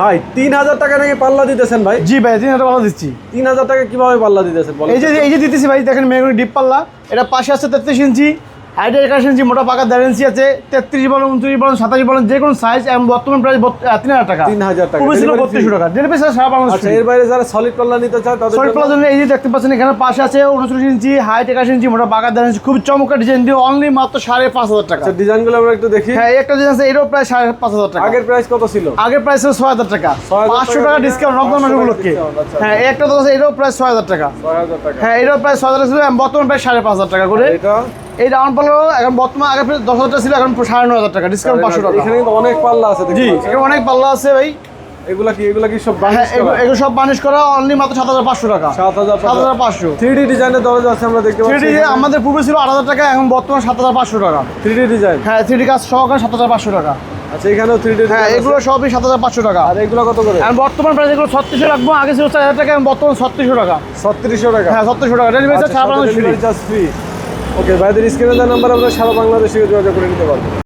ভাই তিন হাজার টাকা নাকি পাল্লা দিতেছেন ভাই? জি ভাই তিন হাজার পাল্লা দিচ্ছি। তিন হাজার টাকা কীভাবে পাল্লা দিতেছেন এই যে এই যে দিতেছি ভাই দেখেন মেগুনি ডিপ পাল্লা। এটা পাশে আছে তেত্রিশ ইঞ্চি। হাইটে একাশ ইঞ্চি মোটা পাকা ইঞ্চি আছে তেত্রিশ বলেন উনত্রিশ বলেন সাতাশ বলেন যে কোনো সাইজ এবং বর্তমান প্রাইস তিন হাজার টাকা। 3000 টাকা। খুবই ছিল বত্রিশশো টাকা। ডেলিভারি চার্জ সারা বাংলাদেশ আচ্ছা এর বাইরে যারা সলিড পাল্লা নিতে চায় তাদের সলিড প্লাজার জন্য এই যে দেখতে পাচ্ছেন এখানে পাশে আছে উনচল্লিশ ইঞ্চি হাইট একাশ ইঞ্চি মোটা পাকা ইঞ্চি। খুব চমৎকার ডিজাইন দিয়ে অনলি মাত্র সাড়ে পাঁচ হাজার টাকা। আচ্ছা ডিজাইনগুলো আমরা একটু দেখি। হ্যাঁ একটা ডিজাইন আছে এটাও প্রায় সাড়ে পাঁচ হাজার টাকা। আগের প্রাইস কত ছিল? আগের প্রাইস ছিল ছয় হাজার টাকা। 6,000 পাঁচশো টাকা টাকা ডিসকাউন্ট রমজান 500 উপলক্ষে। আচ্ছা। হ্যাঁ একটা তো আছে এটাও প্রায় ছয় হাজার টাকা। ছয় হাজার টাকা। হ্যাঁ এটাও প্রায় ছয় হাজার ছিল বর্তমান প্রায় সাড়ে পাঁচ হাজার টাকা করে। এটা? এই রাউন্ড পাল্লা এখন বর্তমান আগে দশ হাজার টাকা ছিল এখন সাড়ে নয় হাজার টাকা ডিসকাউন্ট পাঁচশো টাকা। এখানে কিন্তু অনেক পাল্লা আছে জি এখানে অনেক পাল্লা আছে ভাই। এগুলা কি এগুলা কি সব হ্যাঁ এগুলো সব বানিশ করা অনলি মাত্র সাত হাজার পাঁচশো টাকা। সাত হাজার সাত হাজার পাঁচশো। থ্রি ডি ডিজাইনের দরজা আছে আমরা দেখতে পাচ্ছি থ্রি ডি আমাদের পূর্বে ছিল আট হাজার টাকা এখন বর্তমান সাত হাজার পাঁচশো টাকা। থ্রি ডি ডিজাইন হ্যাঁ থ্রি ডি কাজ সহকারে সাত হাজার পাঁচশো টাকা। আচ্ছা এখানেও থ্রি ডি হ্যাঁ এগুলো সবই সাত হাজার পাঁচশো টাকা। আর এগুলো কত করে? এখন বর্তমান প্রাইস এগুলো ছত্রিশশো রাখব আগে ছিল চার হাজার টাকা এখন বর্তমান ছত্রিশশো টাকা। ছত্রিশশো টাকা। হ্যাঁ ছত্রিশশো টাকা। ডেলিভারি চার্জ ফ্রি ওকে ভাইদের স্ক্রিনে দেওয়া নাম্বার আমরা সারা বাংলাদেশে যোগাযোগ করে নিতে পারব।